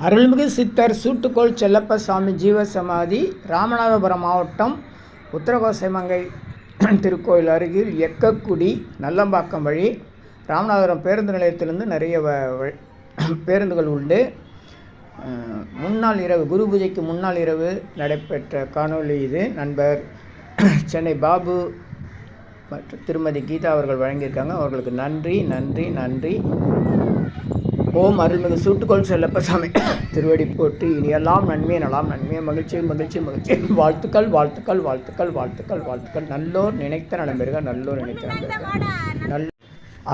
அருள்மிகு சித்தர் சூட்டுக்கோள் செல்லப்ப சுவாமி ஜீவசமாதி ராமநாதபுரம் மாவட்டம் உத்தரகோசமங்கை திருக்கோயில் அருகில் எக்கக்குடி நல்லம்பாக்கம் வழி ராமநாதபுரம் பேருந்து நிலையத்திலிருந்து நிறைய வ வ- பேருந்துகள் உண்டு. முன்னாள் இரவு குரு பூஜைக்கு முன்னாள் இரவு நடைபெற்ற காணொளி இது. நண்பர் சென்னை பாபு மற்றும் திருமதி கீதா அவர்கள் வழங்கியிருக்காங்க. அவர்களுக்கு நன்றி நன்றி நன்றி. ஓம் அருள்மிகு சூட்டுக்கோள் செல்லப்பசாமி திருவடி போட்டு இனியெல்லாம் நன்மை நலாம் நன்மை. மகிழ்ச்சி மகிழ்ச்சி மகிழ்ச்சியும் வாழ்த்துக்கள் வாழ்த்துக்கள் வாழ்த்துக்கள் வாழ்த்துக்கள் வாழ்த்துக்கள். நல்லோர் நினைத்த நலம் நல்லோர் நினைத்த நலம் நல்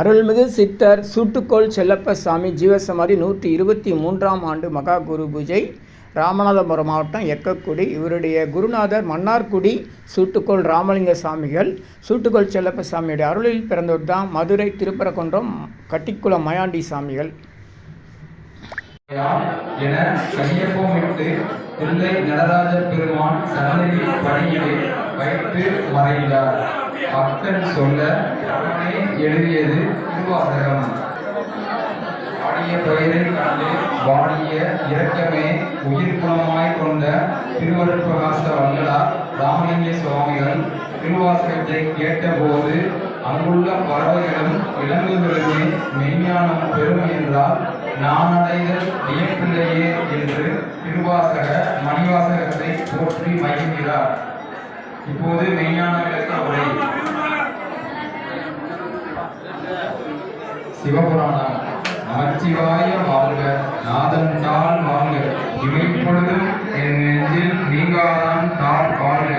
அருள்மிகு சித்தர் சூட்டுக்கோள் செல்லப்ப சாமி ஜீவசமாதி நூற்றி இருபத்தி மூன்றாம் ஆண்டு மகா குரு பூஜை. ராமநாதபுரம் மாவட்டம் எக்கக்குடி. இவருடைய குருநாதர் மன்னார்குடி சூட்டுக்கோள் ராமலிங்க சாமிகள். சூட்டுக்கோள் செல்லப்ப சாமியுடைய அருளில் பிறந்தவர் தான் மதுரை திருப்பரங்குன்றம் கட்டிக்குளம் மயாண்டி சாமிகள். என கையொப்பமிட்டு தில்லை நடராஜ பெருமான் சன்னதியில் பணியிலே வைத்து மறைந்தார். பக்தன் சொல்ல அவனே எழுதியது திருவாசகம். ஆடிய பெயரை கண்டு வாடிய இரக்கமே உயிர் குணமாய் கொண்ட திருவருட்பிரகாச வல்லலார் ராமலிங்க சுவாமிகள் திருவாசகத்தை கேட்டபோது அங்குள்ள பறவைகளும் விலங்குகளுமே மெய்ஞானம் பெறும் என்றால் நான் வியப்பிலேயே என்று திருவாசக மணிவாசகத்தை போற்றி மகிழ்கிறார். இப்போது மெய்ஞான விளக்க உரை. சிவபுராணம். நமச்சிவாய வாழ்க நாதன் தாள் வாழ்க. இமைப்பொழுதும் என் நெஞ்சில் நீங்காதான் தாள் வாழ்க.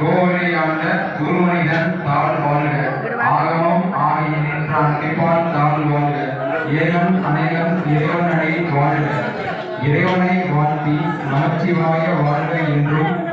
கோவழியாண்ட குருமனிதன் தாழ் வாழ்க. ஆகமம் ஆகி நின்றான் நிப்பான் தாழ் வாழ்க. ஏகம் அநேகம் இறைவனடை வாழ்க. இறைவனை வாழ்த்தி நமச்சிவாய வாழ்க என்றும்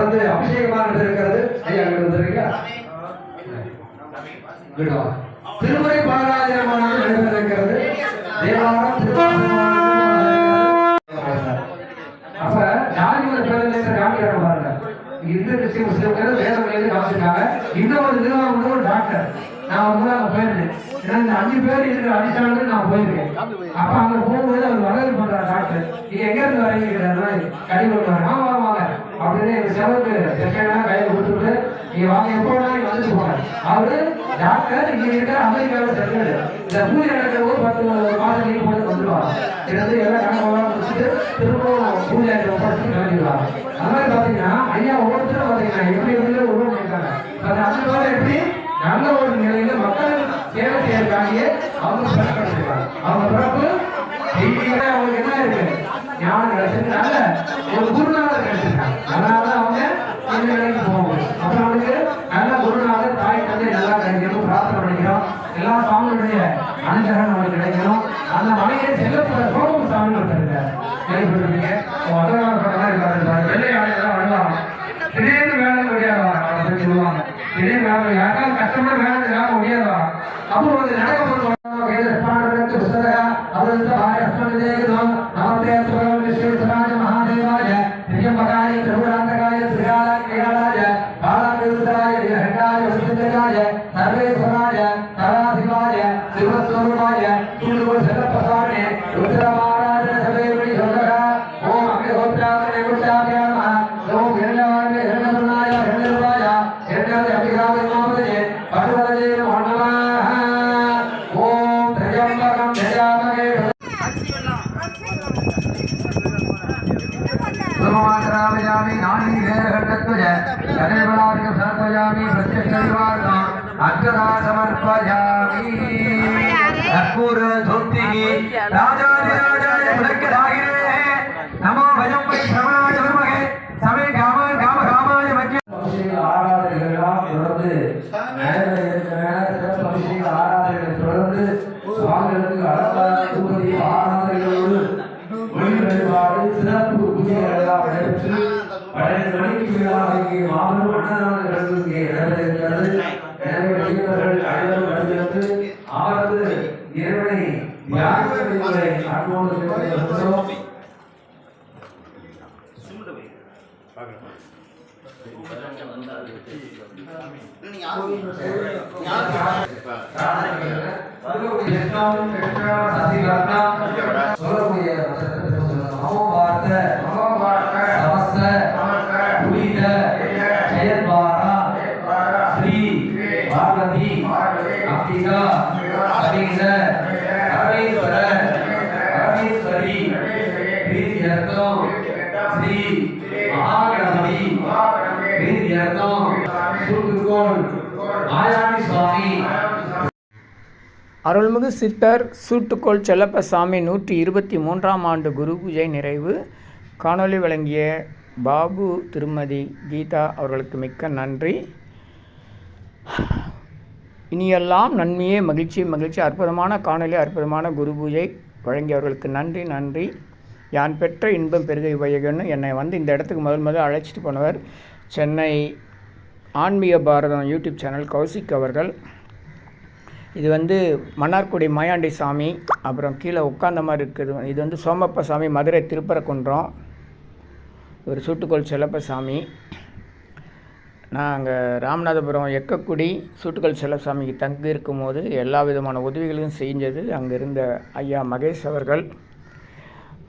தொடர்ந்து அபிஷேகமாக இருக்கிறது ஐயா அங்க விடுவா. திருமுறை பாராயணமானது நடைபெற தேவாரம் திருவாசகம் அப்ப ஜாதிமத பேரவையில் காமிக்கிறாங்க பாருங்க. இந்து கிறிஸ்டின் முஸ்லிம்கள் வேதம் எழுதி காமிச்சிருக்காங்க. இன்னொரு நிறுவனம் வந்து ஒரு டாக்டர். நான் வந்து அங்க போயிருந்தேன் ஏன்னா இந்த அஞ்சு பேர் இருக்கிற அடிச்சாலும் நான் போயிருக்கேன். அப்ப அங்க போகும்போது அவர் வரவேற்பு பண்றாரு டாக்டர். நீங்க எங்க இருந்து வரீங்க? கடிமணி ஆமா. அப்படின்னு எங்க செலவுக்கு செகண்டா கையில கொடுத்துட்டு நீங்க வாங்க எப்போ நாளைக்கு வந்துட்டு போங்க. அவரு டாக்டர் இங்க இருக்கிற அமெரிக்காவில் இந்த பூஜை நடக்கிற ஒரு பத்து மாதம் லீவ் போட்டு வந்துருவாங்க. இருந்து எல்லாம் கணக்கெல்லாம் முடிச்சுட்டு திரும்பவும் பூஜை ஒப்படைச்சு கிளம்பிடுவாங்க. மாதிரி பாத்தீங்கன்னா ஐயா ஒவ்வொருத்தரும் பாத்தீங்கன்னா எப்படி இருந்து உருவம் இருக்கார் கேள்விப்பட்டிருக்கீங்க அதெல்லாம் இருக்காரு வெள்ளை ஆடையெல்லாம் வருவாங்க திடீர்னு வேலை முடியாதுவாங்க அப்படின்னு சொல்லுவாங்க. திடீர்னு வேலை யாருக்காவது கஷ்டமா வேலை வேலை முடியாதுவாங்க அப்போ வந்து நடக்க போது புஸ்தக அவருக்கு ஆய அஸ்மதிதேகம் நமஸ்தே சுரம் விஸ்வேஸ்வராய மகாதேவாய திரியம்பகாய திருவிழாந்தகாய திரிகால கேரளாய பாலாவிருத்தராய ஹண்டாய வசுந்தராய சர்வேஸ்வராய சதாசிவாய சுமமாகராமயாமி நானி வேரகண்டத்வஜ கதேவலாரிக சமர்ப்பயாமி பிரத்யக்ஷவிவார்த்தம் அக்ரதா சமர்ப்பயாமி கற்பூர ஜோதிகி ராஜாதி ராஜாய புலக்கதாகிரே நமோ பஜம் வை சிரவணாய விமகே சமே காம காம காமாய மத்திய அபிஷேக ஆராதனைகள் தொடர்ந்து சிறப்பு அபிஷேக ஆராதனைகளை தொடர்ந்து சுவாமிகளுக்கு அலங்கார தூபதி ஆராதனைகளோடு பன்னெண்டு மாபெரும் அன்னதான நிகழ்வு எனவே அனைவரும் இறைவனை அருள்மிகு சித்தர் சூட்டுக்கோள் செல்லப்பசாமி நூற்றி இருபத்தி மூன்றாம் ஆண்டு குரு பூஜை நிறைவு. காணொளி வழங்கிய பாபு திருமதி கீதா அவர்களுக்கு மிக்க நன்றி. இனியெல்லாம் நன்மையே மகிழ்ச்சி மகிழ்ச்சி அற்புதமான காணொளி அற்புதமான குரு பூஜை வழங்கியவர்களுக்கு நன்றி நன்றி. யான் பெற்ற இன்பம் பெருகை வையகன்னு என்னை வந்து இந்த இடத்துக்கு முதல் முதல் அழைச்சிட்டு போனவர் சென்னை ஆன்மீக பாரதம் யூடியூப் சேனல் கௌசிக் அவர்கள். இது வந்து மன்னார்குடி மாயாண்டி சாமி அப்புறம் கீழே உட்காந்த மாதிரி இருக்குது. இது வந்து சோமப்ப சாமி மதுரை திருப்பரக்குன்றம் ஒரு சூட்டுக்கோள் செல்லப்ப சாமி. நான் அங்கே ராமநாதபுரம் எக்கக்குடி சூட்டுக்கோள் செல்லசாமிக்கு தங்கி இருக்கும்போது எல்லா விதமான உதவிகளையும் செஞ்சது அங்கே இருந்த ஐயா மகேஷ் அவர்கள்.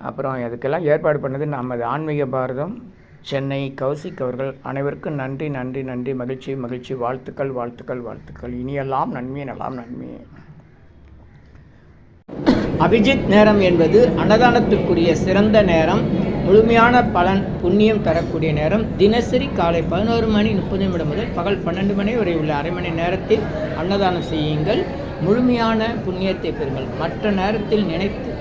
அப்புறம் அதுக்கெல்லாம் ஏற்பாடு பண்ணது நமது ஆன்மீக பாரதம். சென்னை கௌசிக் அவர்கள் அனைவருக்கும் நன்றி நன்றி நன்றி. மகிழ்ச்சி மகிழ்ச்சி. வாழ்த்துக்கள் வாழ்த்துக்கள் வாழ்த்துக்கள். இனியெல்லாம் நன்மை நலாம் நன்மை. அபிஜித் நேரம் என்பது அன்னதானத்திற்குரிய சிறந்த நேரம். முழுமையான பலன் புண்ணியம் தரக்கூடிய நேரம். தினசரி காலை பதினோரு மணி முப்பது நிமிடம் முதல் பகல் பன்னெண்டு மணி வரை உள்ள அரை மணி நேரத்தில் அன்னதானம் செய்யுங்கள். முழுமையான புண்ணியத்தை பெறுங்கள். மற்ற நேரத்தில் நினைத்து